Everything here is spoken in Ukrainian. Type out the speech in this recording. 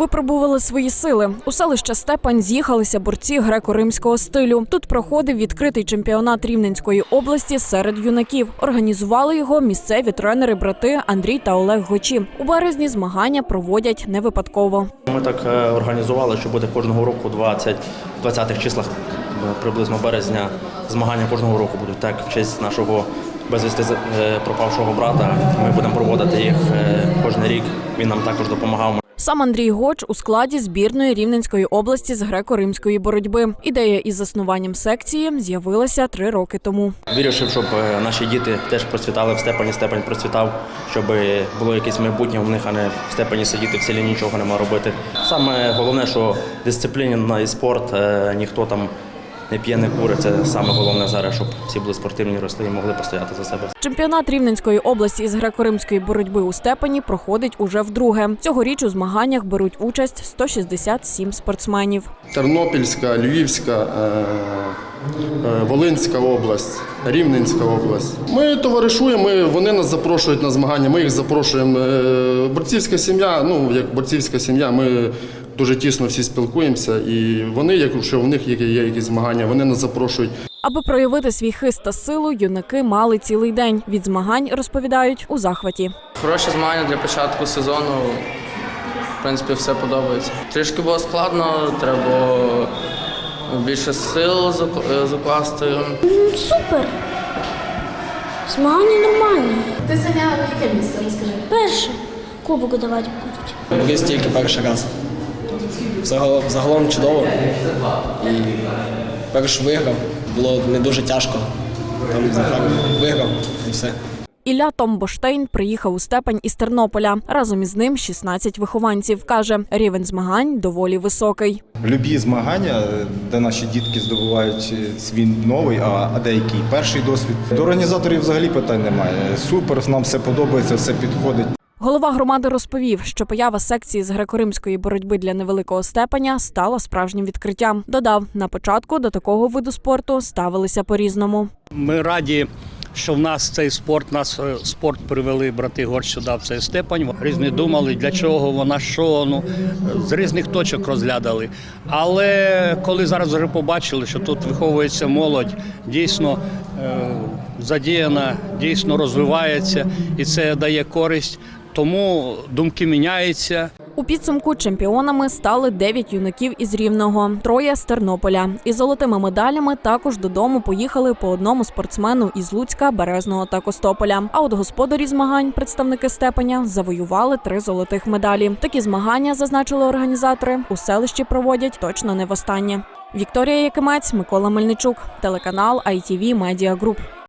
Випробували свої сили. У селище Степань з'їхалися борці греко-римського стилю. Тут проходив відкритий чемпіонат Рівненської області серед юнаків. Організували його місцеві тренери-брати Андрій та Олег Гочі. У березні змагання проводять не випадково. Ми так е, організували, що буде кожного року 20, в 20-х числах приблизно березня змагання кожного року будуть так в честь нашого безвісти е, пропавшого брата. Ми будемо проводити їх е, кожен рік. Він нам також допомагав. Сам Андрій Гоч у складі збірної Рівненської області з греко-римської боротьби. Ідея із заснуванням секції з'явилася три роки тому. Вирішив, щоб е, наші діти теж процвітали в степені, степень процвітав, щоб було якесь майбутнє у них, а не в степені сидіти в селі нічого нема робити. Саме головне, що дисципліна і спорт, е, ніхто там не п'є, не курить. Це саме головне зараз, щоб всі були спортивні, росли і могли постояти за себе. Чемпіонат Рівненської області із греко-римської боротьби у степені проходить уже вдруге. Цьогоріч у змаганнях беруть участь 167 спортсменів. Тернопільська, Львівська, е, е, Волинська область, Рівненська область. Ми товаришуємо, вони нас запрошують на змагання, ми їх запрошуємо. Е, Борцівська сім'я, ну як борцівська сім'я, ми дуже тісно всі спілкуємося. І вони, якщо в них є, є якісь змагання, вони нас запрошують. Аби проявити свій хист та силу, юнаки мали цілий день. Від змагань розповідають у захваті. Хороше змагання для початку сезону. В принципі, все подобається. Трішки було складно, треба більше сил е, закласти. Супер. Змагання нормальні. Ти зайняв яке місце? Розкажи. Перше. Кубок давати будуть. Тільки перший раз. Загалом, загалом чудово. І перш виграв. Було не дуже тяжко. Там заграв, виграв і все. Ілля Томбоштейн приїхав у степень із Тернополя. Разом із ним 16 вихованців. Каже, рівень змагань доволі високий. Любі змагання, де наші дітки здобувають свій новий, а, а деякі перший досвід. До організаторів взагалі питань немає. Супер, нам все подобається, все підходить. Голова громади розповів, що поява секції з греко-римської боротьби для невеликого степеня стала справжнім відкриттям. Додав, на початку до такого виду спорту ставилися по-різному. Ми раді, що в нас цей спорт, нас е, спорт привели брати Горч сюди в цей степень. Різні думали, для чого вона що, ну з різних точок розглядали. Але коли зараз вже побачили, що тут виховується молодь, дійсно е, задіяна, дійсно розвивається, і це дає користь. Тому думки міняються. У підсумку чемпіонами стали 9 юнаків із Рівного, троє з Тернополя. Із золотими медалями також додому поїхали по одному спортсмену із Луцька, Березного та Костополя. А от господарі змагань, представники степеня, завоювали три золотих медалі. Такі змагання, зазначили організатори, у селищі проводять точно не востаннє. Вікторія Якимець, Микола Мельничук, телеканал ITV Media Group.